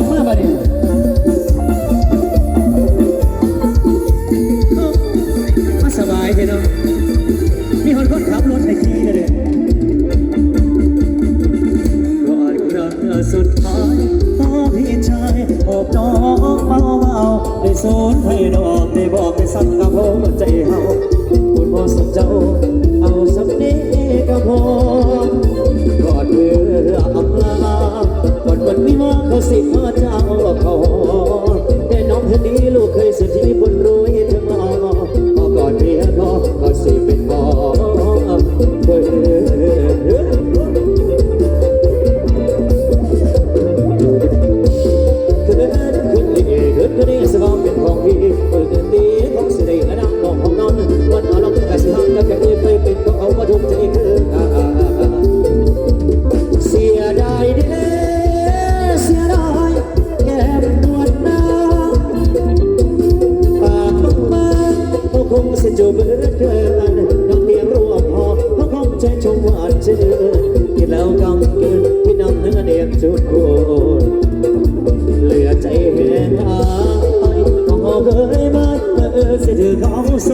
อกเมื่อมาดิมาสบายเถอะเนาะมีคนคนขับรถในขี่เลยก่อนครั้งสุดท้ายพ่อพี่ชายอบน้องเบาเบาๆได้สอนให้ดอกได้บอกได้สั่งกับหัวใจเฮาคุณพ่อสมเจ้า วันวิวาเขาสิมาเจ้าเขาแต่น้องคนนี้ลูกเคยสุดที่บน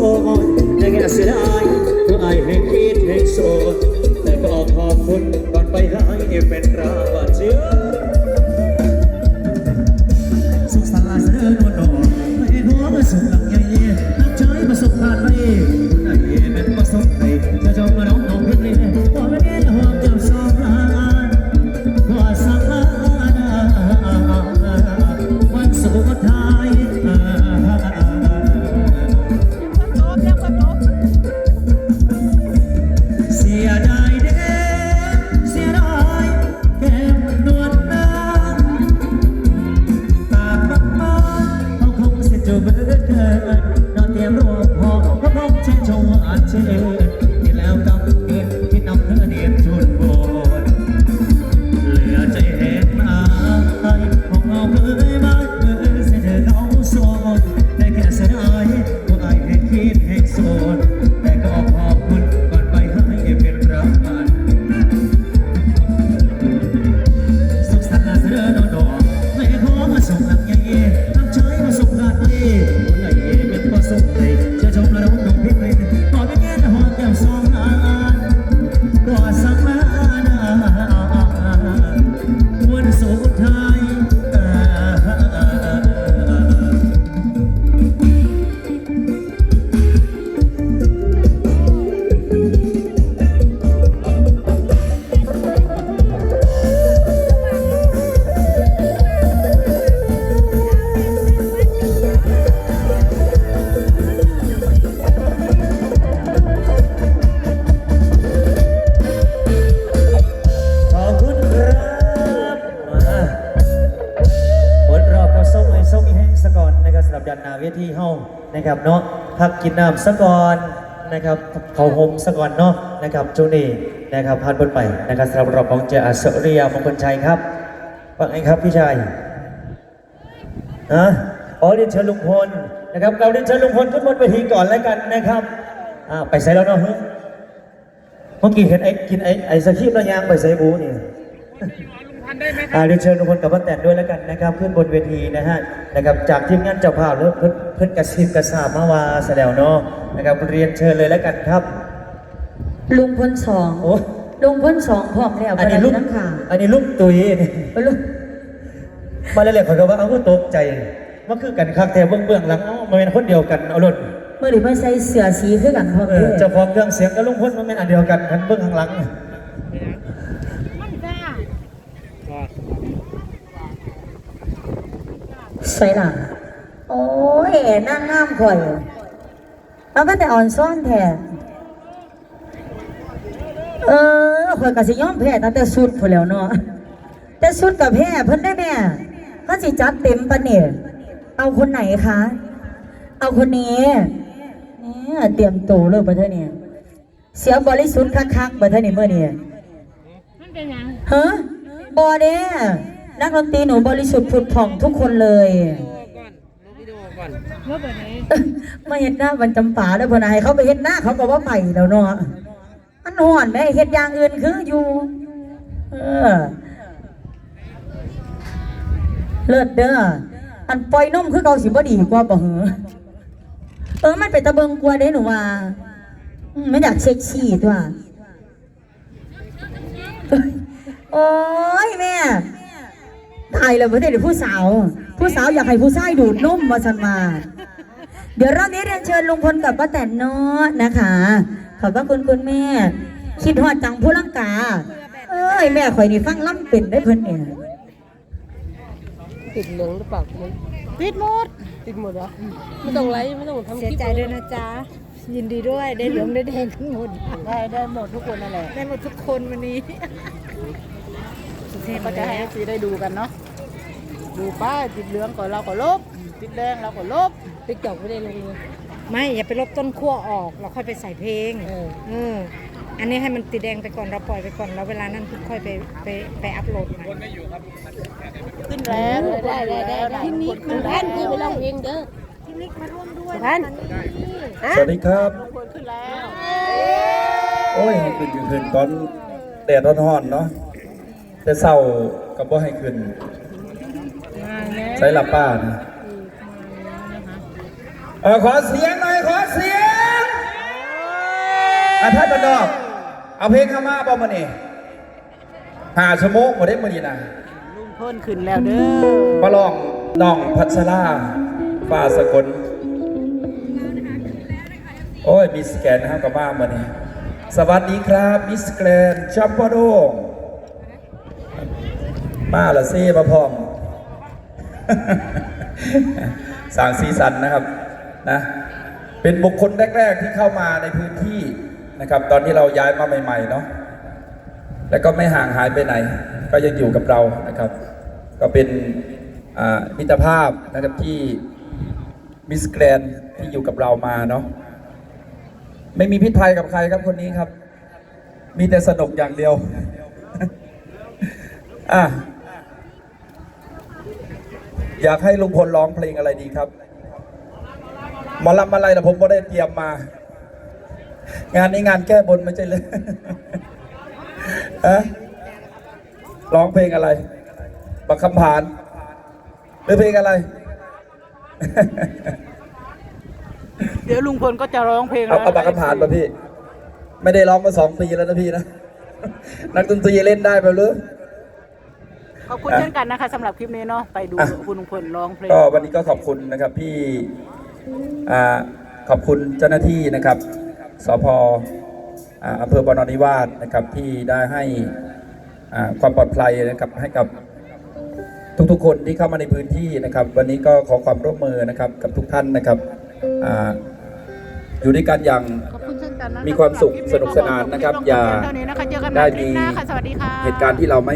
ของโซนแต่แค่เสียดายเพื่อไอ้ให้คิดให้โซนแต่ก็ขอบคุณก่อนไปให้เป็นราบาเชื้อสุขสันต์ลาเสนอนวลดอไม่หัวมาสุขหลังใหญ่นักใจประสบการณ์ไม่คุณไอ้เป็นประสบในจะจงมาน้องน้องพียงเลยพอไม่ได้หัวเจ้าสองลานว่าสังอาวันสุดท้ จนเบิดเกินนอนเตียงรวมหอเขาคงเช่นชวาเชื่อที่แล้วกำ นะครับเนาะพักกินน้ำสักก่อนนะครับเขาห่มสักก่อนเนาะนะครับจูนี่นะครับผ่านบนไปนะครับสำหรับรอบของเจอาเสเรียมงคลชัยครับว่าไงครับพี่ชายนะขอเรียนเชิญลุงพลนะครับเราเรียนเชิญลุงพลขึ้นบนเวทีก่อนแล้วกันนะครับอ่าไปใส่แล้วเนาะเมื่อกี้เห็นไอ้กินไอ้ไอ้สกีพระยางไปใส่บูนี่ อ่าเรียนเชิญทุกคนกับป้าแตนด้วยแล้วกันนะครับ ขึ้นบนเวทีนะฮะนะครับจากทีมงานเจ้าภาพแล้วเพิ่นเพิ่นกระซิบกระซาบมาว่าแสดงเนาะนะครับเรียนเชิญเลยแล้วกันครับ ลุงพ้นสองโอ้ ลุงพ้นสองพร้อมแล้วอันนี้ลูกนักข่าวอันนี้ลูกตุยนี่ลุงมาเลยๆขอยก็ว่าเอาก็ตกใจมันคือกันคักแต่เบื้องเบื้องหลังเอ้ามันเป็นคนเดียวกันเอารถเมื่อหรือมาใส่เสื้อสีคือกันพร้อมเอเลอยเจ้าของเครื่องเสียงกับลุงพลมันเป็นอันเดียวกันกันเบื้องข้างหลัง ใส่หลังโอ้ยนั่งงามข่อยเอาก็แต่อ่อนซ่อนแท้เออข่อยก็สิยอมแพ้ตั้งแต่สุดพุ่นแล้วเนาะแต่สุดกับแพ้เพิ่นได้แม่เขาสิจัดเต็มปะเนี่ยเอาคนไหนคะ เอาคนนี้เนี่ยเตรียมตัวเลยปะเธอเนี่ยเสียบริสุทธิ์คักๆปะเธอเนี่ยเมื่อเนี่ยมันเป็นหยังฮะบอเด้ นักดนตรีหนูบริสุทธิ์ผุดผ่องทุกคนเลยเมื่อแบบนี้มาเห็นหน้าวันจำปาแล้วพนายเขาไปเห็นหน้าเขาก็ว่าไปแล้วเนาะมันห่อนได้เห็ดอย่างอื่นคืออยู่ เออ เลิศเด้ออันปล่อยนมคือเกาสิบ่ดีกว่าบ่เหรอเออมันเป็นตะเบิงกลัวาเด้หนูว่าอืมไม่อยากเช็คชีตัวเอ้ยโอ้ยแม่ ตายแล้วไม่ได้เดี๋ยวผู้สาว ผู้สาวอยากให้ผู้ชายดูดนมมาสันมาเดี๋ยวรอบนี้เรียนเชิญลุงพลกับป้าแตนเนาะนะคะ ขอบพระคุณคุณแม่ คิดฮอดจังผู้ลังกา เอ้ยแม่ข่อยนี่ฟังล่ำเป็นได้เพิ่นเนี่ยติดเหลืองหรือเปล่าคุณติดหมดติดหมดเหรอไม่ต้องไลฟ์ไม่ต้องทำคเสียใจด้วยนะจ๊ะยินดีด้วยได้เหลืองได้แดงทั้งหมดได้ได้หมดทุกคนนั่นแหละได้หมดทุกคนวันนี้ เทพก็ก็จะจะให้ให้เอฟซีได้ดูกันเนาะดูป้ายติดเหลืองก่อนเราก็ลบติดแดงเราก็ลบติ๊กจอกไม่ได้ลงเลยไม่อย่าไปลบต้นขั้วออกเราค่อยไปใส่เพลงเออเอออันนี้ให้มันติดแดงไปก่อนเราปล่อยไปก่อนแล้วเวลานั้นค่อยไปไปไปอัพโหลดใหม่ขึ้นแล้วได้ได้ได้ได้พี่นิกขึ้นแล้วพี่ไปลองเพลงเด้อพี่นิกมาร่วมด้วยสุพรรณสวัสดีครับคนขึ้นแล้วโอ้ยให้ขึ้นก็ขึ้นตอนแดดร้อนๆเนาะ แต่เศร้าก็บ่ให้ขึ้นใช้หลับป้านะเออขอเสียงหน่อยขอเสียงอะท่านบันดอกเอาเพลงเข้ามาบ่มานี่หาชั่วโมงบ่ได้มานี่นะลุงพ่นขึ้นแล้วเด้อมาลองน้องพัชราฟ้าสกลโอ้ยมีสแกนนะครับกับบ้านมานี่สวัสดีครับมิสแกรนชัมปโดง มาละเซ่มาพร้อมสางสีสันนะครับนะเป็นบุคคลแรก ๆ ที่เข้ามาในพื้นที่นะครับ ตอนที่เราย้ายมาใหม่ ๆ เนาะแล้วก็ไม่ห่างหายไปไหน ก็ยังอยู่กับเรานะครับ ก็เป็นมิตรภาพนะครับที่มิสแกรนที่อยู่กับเรามาเนาะไม่มีพิษภัยกับใครครับคนนี้ครับ มีแต่สนุกอย่างเดียว อะ อยากให้ลุงพลร้องเพลงอะไรดีครับหมอลำอะไรล่ะผมก็ได้เตรียมมา งานนี้งานแก้บนไม่ใช่เลยอะร้องเพลงอะไรบักคำผาน หรือเพลงอะไร เดี๋ยวลุงพลก็จะร้องเพลงเอาแล้วเอาบักคำผานมาพี่ ไม่ได้ร้องมาสองปีแล้วนะพี่นะ นักดนตรีเล่นได้ไปหรือ ขอบคุณเช่นกันนะคะสำหรับคลิปนี้เนาะไปดูอะ คุณลุงพลร้องเพลง ก็วันนี้ก็ขอบคุณนะครับพี่อ่าขอบคุณเจ้าหน้าที่นะครับสพอ่าอำเภอบอนอนิวาสนะครับที่ได้ให้อ่าความปลอดภัยนะครับให้กับทุกๆคนที่เข้ามาในพื้นที่นะครับ วันนี้ก็ขอความร่วมมือนะครับกับทุกท่านนะครับอ่าอยู่ด้วยกันอย่าง ขอบคุณเช่นกันนะะมีความสุขสำหรับลิปสนุกสนานนะครับลงอย่าเท่านี้นะคะเจอกันใหได้ม่คลิมีปหน้าค่ะสวัสดีค่ะ เหตุการณ์ที่เราไม่